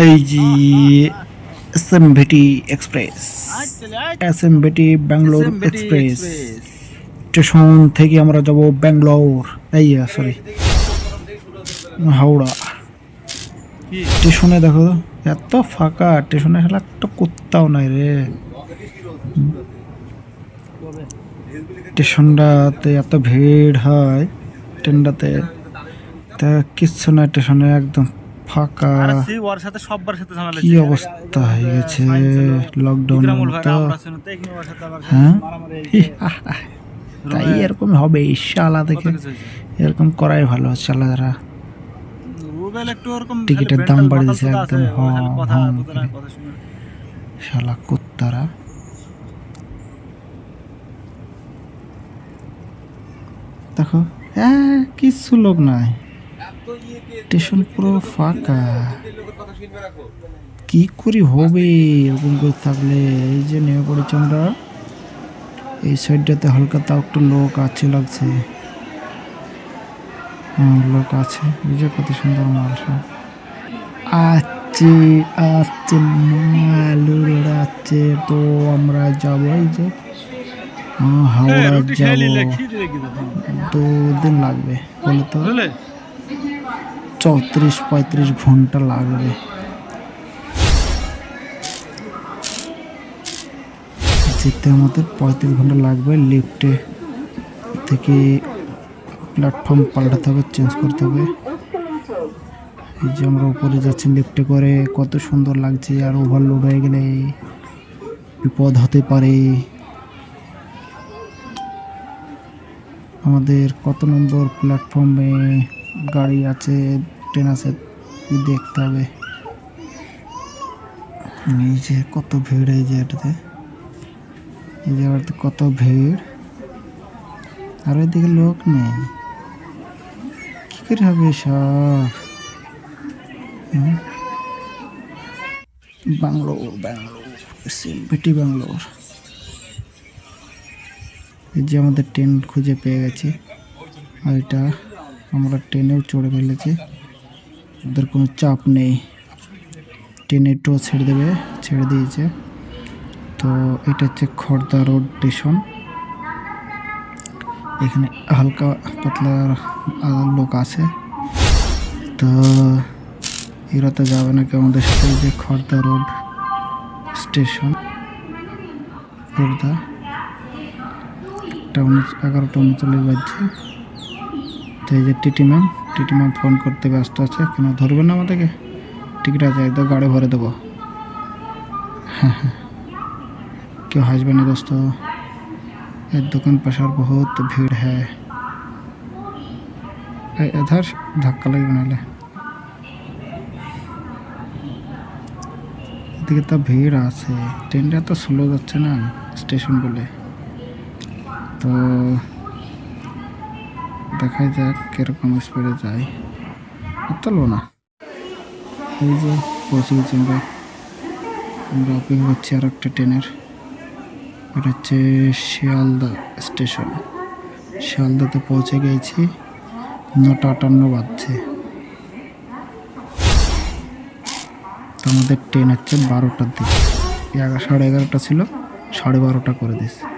এই যে S M VT express S M VT Bangalore express station থেকে আমরা যাব ব্যাঙ্গালোর এই সরি হাওড়া। স্টেশনে দেখো এত ফাঁকা। স্টেশনে হলে একটা কুত্তাও নাই রে। স্টেশনটাতে এত ভিড় হয় ট্রেনটাতে তা কিচ্ছু না স্টেশনে একদম ফাঁকা। সেই ওর সাথে সববার সাথে ঝামেলা কি অবস্থা হয়ে গেছে? হ্যাঁ। তাই এরকম হবে দেখে। এরকম করাই ভালো টিকিটের দাম mental বাড়িয়ে দিয়েছে একদম, হ্যাঁ, হ্যাঁ। শালা কুত্তারা। দেখো হ্যাঁ কিছু লোক নাই। স্টেশন পুরো ফাঁকা। কি করি হবে? এরকম করে থাকলে এই যে নেমে পড়েছি আমরা। এই সাইডটাতে হালকা তাও একটু লোক আছে লাগছে। হ্যাঁ লোক আছে। এই যে কত সুন্দর মাল সব। আসছে মালুর আসছে তো আমরা যাব এই যে। আহ, হাওড়া যাব। দুদিন লাগবে বলে তো? চৌত্রিশ পঁয়ত্রিশ ঘণ্টা লাগবে। যেতে আমাদের পঁয়ত্রিশ ঘণ্টা লাগবে লিফটে থেকে প্ল্যাটফর্ম পাল্টাতে হবে চেঞ্জ করতে হবে। এই যে আমরা উপরে যাচ্ছি লিফটে করে, কত সুন্দর লাগছে আর ওভারলোড হয়ে গেলে বিপদ হতে পারে। আমাদের কত নম্বর প্ল্যাটফর্মে গাড়ি আছে? ট্রেন আছে দেখতে হবে? এই যে কত ভিড় এই যে এটাতে এই জায়গাটাতে কত ভিড়। আর ওইদিকে লোক নেই। কি করে হবে সব? বাংলোর ব্যাঙ্গালোর সিম্পিটি ব্যাঙ্গালোর এই যে আমাদের ট্রেন খুঁজে পেয়ে গেছি। আর এটা আমরা ট্রেনেও চড়ে ফেলেছি। ওদের কোনো চাপ নেই। ট্রেন একটু ছেড়ে দেবে, ছেড়ে দিয়েছে। তো এটা হচ্ছে খড়দা রোড স্টেশন। এখানে হালকা পাতলা লোক আছে। তো এরা তো যাবে না কি আমাদের সাথে যে খড়দা রোড স্টেশন। খড়দা একটা এগারোটা উনচল্লিশ বাজছে। তো এই যে TT ma'am. TT ma'am phone করতে ব্যস্ত আছে, কেন ধরবেন না আমাদেরকে? টিকিট আছে, একদম গাড়ি ভরে দেবো। হ্যাঁ হ্যাঁ। কেউ হাসবে না দোস্ত। এর দোকান পাশার বহুত ভিড় হ্যাঁ। এধার ধাক্কা লাগবে নাহলে। এদিকে তো ভিড় আছে। ট্রেনটা তো স্লো যাচ্ছে না, স্টেশন বলে। তো দেখা যাক কীরকম স্পিডে যায়। চলবো না। এই যে পৌঁছে গেছি আমরা। অপেক্ষা করছি আর একটা ট্রেনের। এটা হচ্ছে শিয়ালদা স্টেশন। শিয়ালদাতে পৌঁছে গেছি। নটা আটান্ন বাজছে। তো আমাদের ট্রেন হচ্ছে বারোটার দিকে। এগারো সাড়ে এগারোটা ছিল, সাড়ে বারোটা করে দিয়েছে।